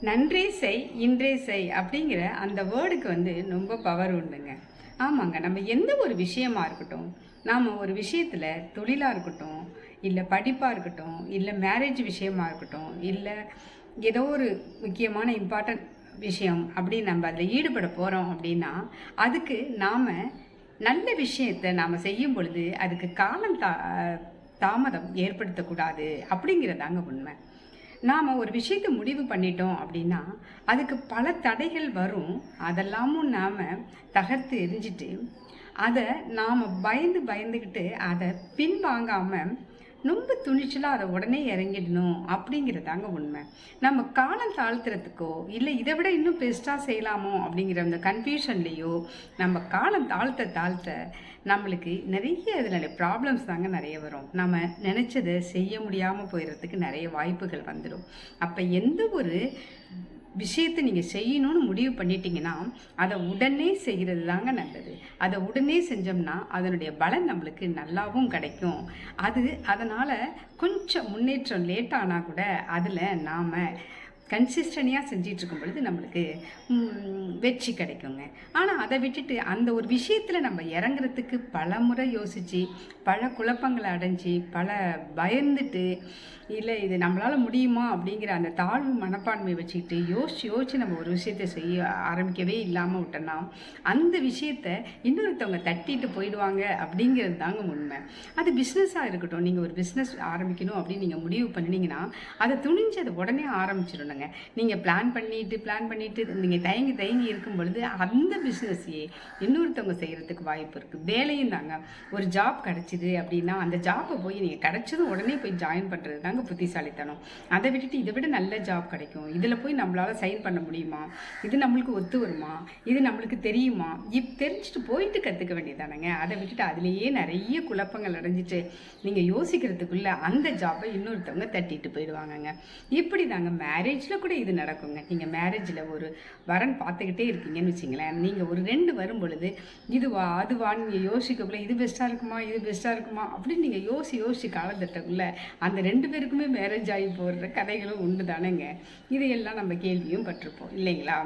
நன்றி செய் இன்றே செய் அப்படிங்கிற அந்த வேர்டுக்கு வந்து ரொம்ப பவர் உண்டுங்க. ஆமாங்க நம்ம எந்த ஒரு விஷயமா இருக்கட்டும் நாம் ஒரு விஷயத்தில் தொழிலாக இருக்கட்டும் இல்லை படிப்பாக இருக்கட்டும் இல்லை மேரேஜ் விஷயமா இருக்கட்டும் இல்லை ஏதோ ஒரு முக்கியமான இம்பார்ட்டன்ட் விஷயம் அப்படி நம்ம அதில் ஈடுபட போகிறோம் அப்படின்னா அதுக்கு நாம் நல்ல விஷயத்தை நாம் செய்யும் பொழுது அதுக்கு காலம் தா தாமதம் ஏற்படுத்தக்கூடாது அப்படிங்கிறதாங்க உண்மை. நாம் ஒரு விஷயத்தை முடிவு பண்ணிட்டோம் அப்படின்னா அதுக்கு பல தடைகள் வரும். அதெல்லாமும் நாம் தகர்த்து எரிஞ்சிட்டு அதை நாம் பயந்து பயந்துக்கிட்டு அதை பின்வாங்காமல் துணிச்சலாக அதை உடனே இறங்கிடணும் அப்படிங்கிறதாங்க உண்மை. நம்ம காலம் தாழ்த்துறதுக்கோ இல்லை இதை விட இன்னும் பெஸ்ட்டாக செய்யலாமோ அப்படிங்கிற அந்த கன்ஃபியூஷன்லேயோ நம்ம காலம் தாழ்த்த தாழ்த்த நம்மளுக்கு நிறைய இதில் ப்ராப்ளம்ஸ் தாங்க நிறைய வரும். நம்ம நினச்சதை செய்ய முடியாமல் போயிடுறதுக்கு நிறைய வாய்ப்புகள் வந்துடும். அப்போ எந்த ஒரு விஷயத்தை நீங்கள் செய்யணும்னு முடிவு பண்ணிட்டீங்கன்னா அதை உடனே செய்கிறது தாங்க நல்லது. அதை உடனே செஞ்சோம்னா அதனுடைய பலன் நம்மளுக்கு நல்லாவும் கிடைக்கும். அது அதனால் கொஞ்சம் முன்னேற்றம் லேட் ஆனால் கூட அதில் நாம் கன்சிஸ்டனியாக செஞ்சிட்டு இருக்கும் பொழுது நம்மளுக்கு வெற்றி கிடைக்குங்க. ஆனால் அதை விட்டுட்டு அந்த ஒரு விஷயத்தில் நம்ம இறங்குறதுக்கு பல முறை யோசித்து பல குழப்பங்களை அடைஞ்சி பல பயந்துட்டு இல்லை இது நம்மளால் முடியுமா அப்படிங்கிற அந்த தாழ்வு மனப்பான்மையை வச்சுக்கிட்டு யோசிச்சு யோசிச்சு நம்ம ஒரு விஷயத்தை செய்ய ஆரம்பிக்கவே இல்லாமல் விட்டோம்னா அந்த விஷயத்தை இன்னொருத்தவங்க தட்டிட்டு போயிடுவாங்க அப்படிங்கிறது தாங்க உண்மை. அது பிஸ்னஸாக இருக்கட்டும். நீங்கள் ஒரு பிஸ்னஸ் ஆரம்பிக்கணும் அப்படின்னு நீங்கள் முடிவு பண்ணினீங்கன்னா அதை துணிஞ்சு அதை உடனே ஆரம்பிச்சிடணுங்க. நீங்கள் பிளான் பண்ணிட்டு பிளான் பண்ணிட்டு நீங்கள் தயங்கி தயங்கி இருக்கும் பொழுது அந்த பிஸ்னஸையே இன்னொருத்தவங்க செய்கிறதுக்கு வாய்ப்பு இருக்குது வேலையும் தாங்க. ஒரு ஜாப் கிடச்சிது அப்படின்னா அந்த ஜாப்பை போய் நீங்கள் கிடச்சதும் உடனே போய் ஜாயின் பண்ணுறது தாங்க புத்திசாலித்தனம். அதை விட்டுட்டு இதை விட நல்ல ஜாப் கிடைக்கும். இதில் போய் நம்மளால் சைன் பண்ண முடியுமா? இது நம்மளுக்கு ஒத்து வருமா? இது நம்மளுக்கு தெரியுமா? இப் தெரிஞ்சுட்டு போயிட்டு கற்றுக்க வேண்டியதானங்க. அதை விட்டுட்டு அதுலேயே நிறைய குழப்பங்கள் அடைஞ்சிட்டு நீங்கள் யோசிக்கிறதுக்குள்ளே அந்த ஜாப்பை இன்னொருத்தவங்க தட்டிட்டு போயிடுவாங்கங்க. இப்படி தாங்க மேரேஜ் லைஃப்பில் கூட இது நடக்குங்க. நீங்கள் மேரேஜில் ஒரு வரன் பார்த்துக்கிட்டே இருக்கீங்கன்னு வச்சிங்களேன். நீங்கள் ஒரு ரெண்டு வரும் பொழுது இதுவா அதுவா நீங்கள் யோசிக்கக்குள்ள இது பெஸ்ட்டாக இருக்குமா இது பெஸ்ட்டாக இருக்குமா அப்படின்னு நீங்கள் யோசி யோசிச்சு காலத்தட்டக்குள்ள அந்த ரெண்டு பேருக்குமே மேரேஜ் ஆகி போடுற கதைகளும் உண்டு தானேங்க. இதையெல்லாம் நம்ம கேள்வியும் பட்டிருப்போம் இல்லைங்களா?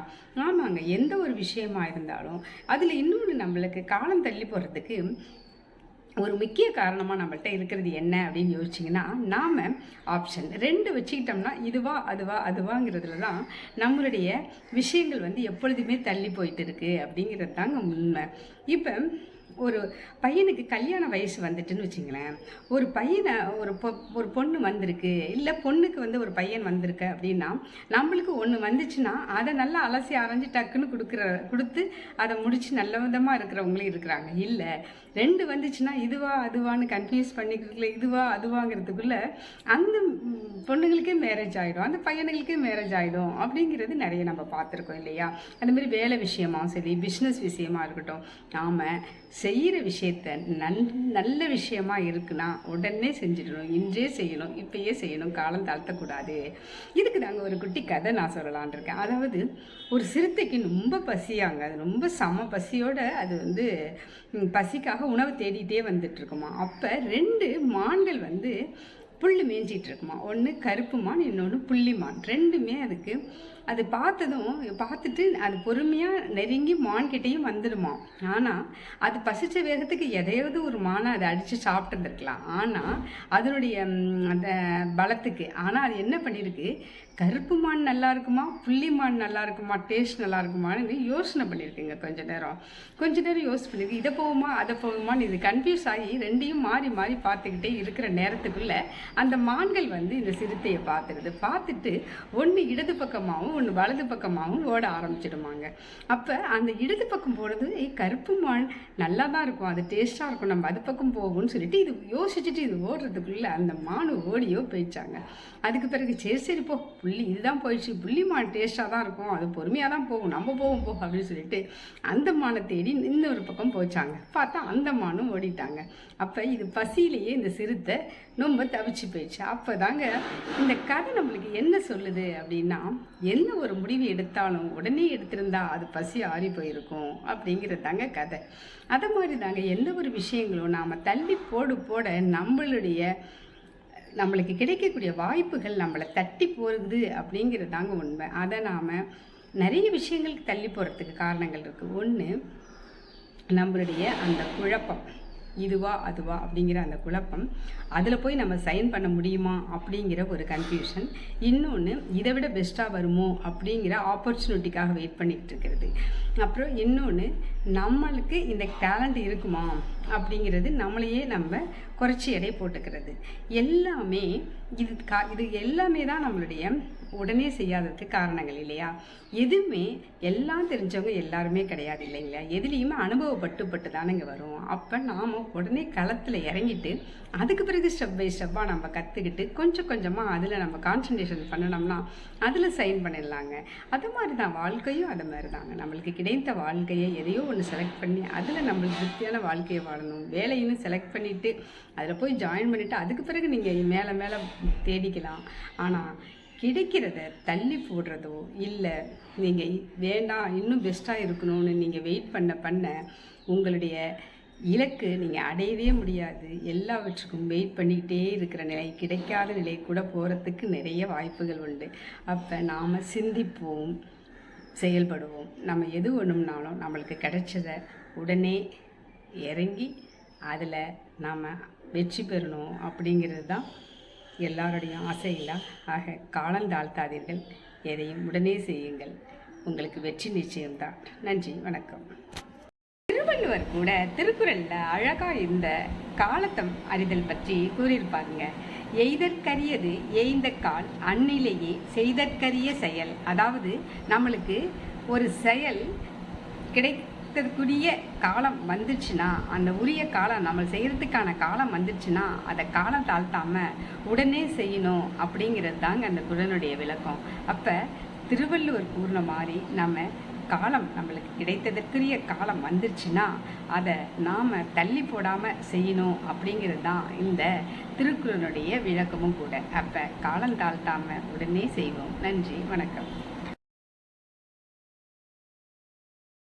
ஆமாங்க எந்த ஒரு விஷயமா இருந்தாலும் அதில் இன்னொன்று நம்மளுக்கு காலம் தள்ளி போகிறதுக்கு ஒரு முக்கிய காரணமாக நம்மள்ட்ட இருக்கிறது என்ன அப்படின்னு யோசிச்சிங்கன்னா நாம் ஆப்ஷன் ரெண்டு வச்சுக்கிட்டோம்னா இதுவா அதுவா அதுவாங்கிறதுல தான் நம்மளுடைய விஷயங்கள் வந்து எப்பொழுதுமே தள்ளி போயிட்டு இருக்கு அப்படிங்கிறது தாங்க உண்மை. இப்போ ஒரு பையனுக்கு கல்யாண வயசு வந்துட்டுன்னு வச்சுங்களேன். ஒரு பையனை ஒரு பொ ஒரு பொண்ணு வந்திருக்கு. இல்லை பொண்ணுக்கு வந்து ஒரு பையன் வந்திருக்கு அப்படின்னா நம்மளுக்கு ஒன்று வந்துச்சுன்னா அதை நல்லா அலசி அரைஞ்சு டக்குன்னு கொடுக்குற கொடுத்து அதை முடித்து நல்ல விதமாக இருக்கிறவங்களும் இருக்கிறாங்க. இல்லை ரெண்டு வந்துச்சுன்னா இதுவா அதுவான்னு கன்ஃபியூஸ் பண்ணிக்கிறதுல இதுவா அதுவாங்கிறதுக்குள்ள அந்த பொண்ணுங்களுக்கே மேரேஜ் ஆகிடும் அந்த பையனுங்களுக்கே மேரேஜ் ஆகிடும் அப்படிங்கிறது நிறைய நம்ம பார்த்துருக்கோம் இல்லையா? அதுமாரி வேலை விஷயமாகவும் சரி பிஸ்னஸ் விஷயமா இருக்கட்டும். நாம் செய்கிற விஷயத்த நன் நல்ல விஷயமா இருக்குன்னா உடனே செஞ்சிடணும். இன்றே செய்யணும். இப்பயே செய்யணும். காலம் தாழ்த்தக்கூடாது. இதுக்கு நாங்கள் ஒரு குட்டி கதை நான் சொல்லலான் இருக்கேன். அதாவது ஒரு சிறுத்தைக்கு ரொம்ப பசியாங்க. அது ரொம்ப சம பசியோட அது வந்து பசிக்காக உணவு தேடிட்டே வந்துட்டு இருக்குமா அப்போ ரெண்டு மான்கள் வந்து புல் மேய்ஞ்சிட்டு இருக்குமா ஒன்று கருப்பு மான் இன்னொன்று புள்ளிமான் ரெண்டுமே அதுக்கு அது பார்த்ததும் பார்த்துட்டு அது பொறுமையாக நெருங்கி மான்கிட்டேயும் வந்துடுமா ஆனால் அது பசிச்ச வேகத்துக்கு எதையாவது ஒரு மானை அதை அடித்து சாப்பிட்டுருந்துருக்கலாம். ஆனால் அதனுடைய அந்த பலத்துக்கு. ஆனால் அது என்ன பண்ணியிருக்கு? கருப்பு மான் நல்லா இருக்குமா? புள்ளி மான் நல்லா இருக்குமா? டேஸ்ட் நல்லா இருக்குமான்னு யோசனை பண்ணியிருக்குங்க கொஞ்ச நேரம். கொஞ்ச நேரம் யோசனை பண்ணியிருக்கு. இதை போகுமா அதை போகுமான்னு இது கன்ஃபியூஸ் ஆகி ரெண்டையும் மாறி மாறி பார்த்துக்கிட்டே இருக்கிற நேரத்துக்குள்ளே அந்த மான்கள் வந்து இந்த சிறுத்தையை பார்த்துருது. பார்த்துட்டு ஒன்று இடது பக்கமாகவும் ஒன்று வலது பக்கமாகவும் ஓட ஆரம்பிச்சிடுமாங்க. அப்போ அந்த இடது பக்கம் போகிறது கருப்பு மான் நல்லா தான் இருக்கும் அது டேஸ்ட்டாக இருக்கும் நம்ம அது பக்கம் போகும்னு சொல்லிட்டு இது யோசிச்சுட்டு இது ஓடுறதுக்குள்ளே அந்த மான் ஓடியோ போயிடுச்சாங்க. அதுக்கு பிறகு சரி சரி போ புள்ளி இதுதான் போயிடுச்சு புள்ளி மான் டேஸ்ட்டாக தான் இருக்கும் அது பொறுமையாக தான் போகும் நம்ம போவோம் போ அப்படின்னு சொல்லிட்டு அந்த மானை தேடி இன்னொரு பக்கம் போச்சாங்க. பார்த்தா அந்த மானும் ஓடிட்டாங்க. அப்போ இது பசியிலேயே இந்த சிறுத்தை ரொம்ப தவிச்சு போயிடுச்சு. அப்போ தாங்க இந்த கதை நம்மளுக்கு என்ன சொல்லுது அப்படின்னா எந்த என்ன ஒரு முடிவு எடுத்தாலும் உடனே எடுத்திருந்தா அது பசி ஆறி போயிருக்கும் அப்படிங்கிறது தாங்க கதை. அதை மாதிரி தாங்க எந்த ஒரு விஷயங்களும் நாம் தள்ளி போடு போட நம்மளுடைய நம்மளுக்கு கிடைக்கக்கூடிய வாய்ப்புகள் நம்மளை தட்டி போகுது அப்படிங்கிறது தாங்க உண்மை. அதை நாம் நிறைய விஷயங்களுக்கு தள்ளி போகிறதுக்கு காரணங்கள் இருக்குது ஒன்று நம்மளுடைய அந்த குழப்பம். இதுவா அதுவா அப்படிங்கிற அந்த குழப்பம் அதில் போய் நம்ம சைன் பண்ண முடியுமா அப்படிங்கிற ஒரு கன்ஃபியூஷன் இன்னொன்று இதை விட பெஸ்ட்டாக வருமோ அப்படிங்கிற ஆப்பர்ச்சுனிட்டிக்காக வெயிட் பண்ணிகிட்டு இருக்கிறது. அப்புறம் இன்னொன்று நம்மளுக்கு இந்த டேலண்ட் இருக்குமா? அப்படிங்கிறது நம்மளையே நம்ம குறைச்சி எடை போட்டுக்கிறது. எல்லாமே இது கா இது எல்லாமே தான் நம்மளுடைய உடனே செய்யாததுக்கு காரணங்கள் இல்லையா? எதுவுமே எல்லாம் தெரிஞ்சவங்க எல்லாருமே கிடையாது இல்லைங்களா? எதுலேயுமே அனுபவப்பட்டு பட்டு தானேங்க வரும். அப்போ நாம் உடனே களத்தில் இறங்கிட்டு அதுக்கு பிறகு ஸ்டெப் பை ஸ்டெப்பாக நம்ம கற்றுக்கிட்டு கொஞ்சம் கொஞ்சமாக அதில் நம்ம கான்சன்ட்ரேஷன் பண்ணினோம்னா அதில் சைன் பண்ணிடலாங்க. அது மாதிரி தான் வாழ்க்கையும் அது மாதிரி தாங்க நம்மளுக்கு கிடைத்த வாழ்க்கையை எதையோ ஒன்று செலக்ட் பண்ணி அதில் நம்மளுக்கு திருப்தியான வாழ்க்கையை வாழணும் வேலையும் செலக்ட் பண்ணிவிட்டு அதில் போய் ஜாயின் பண்ணிவிட்டு அதுக்கு பிறகு நீங்கள் மேலே மேலே தேடிக்கலாம். ஆனால் கிடைக்கிறத தள்ளி போடுறதோ இல்லை நீங்கள் வேண்டாம் இன்னும் பெஸ்ட்டாக இருக்கணும்னு நீங்கள் வெயிட் பண்ண பண்ண உங்களுடைய இலக்கு நீங்கள் அடையவே முடியாது. எல்லாவற்றுக்கும் வெயிட் பண்ணிக்கிட்டே இருக்கிற நிலை கிடைக்காத நிலை கூட போகிறதுக்கு நிறைய வாய்ப்புகள் உண்டு. அப்போ நாம் சிந்திப்போம் செயல்படுவோம். நம்ம எது ஒன்றும்னாலும் நம்மளுக்கு கிடைச்சத உடனே இறங்கி அதில் நாம் வெற்றி பெறணும் அப்படிங்கிறது தான் எல்லாருடைய ஆசைகளாக ஆக காலம் தாழ்த்தாதீர்கள். எதையும் உடனே செய்யுங்கள். உங்களுக்கு வெற்றி நிச்சயம்தான். நன்றி வணக்கம். திருவள்ளுவர் கூட திருக்குறளில் அழகாக இந்த காலத்தம் அறிதல் பற்றி கூறியிருப்பாருங்க. எய்தற்கரியது எய்ந்த கால் அந்நிலையே செய்தற்கரிய செயல். அதாவது நம்மளுக்கு ஒரு செயல் கிடை கிடைத்தற்குரிய காலம் வந்துச்சுன்னா அந்த உரிய காலம் நம்ம செய்கிறதுக்கான காலம் வந்துச்சுன்னா அதை காலம் தாழ்த்தாமல் உடனே செய்யணும் அப்படிங்கிறது தாங்க அந்த குரனுடைய விளக்கம். அப்போ திருவள்ளுவர் கூறின மாதிரி நம்ம காலம் நம்மளுக்கு கிடைத்ததற்குரிய காலம் வந்துருச்சுன்னா அதை நாம் தள்ளி போடாமல் செய்யணும் அப்படிங்கிறது தான் இந்த திருக்குறளுடைய விளக்கமும் கூட. அப்போ காலம் தாழ்த்தாமல் உடனே செய்வோம். நன்றி வணக்கம்.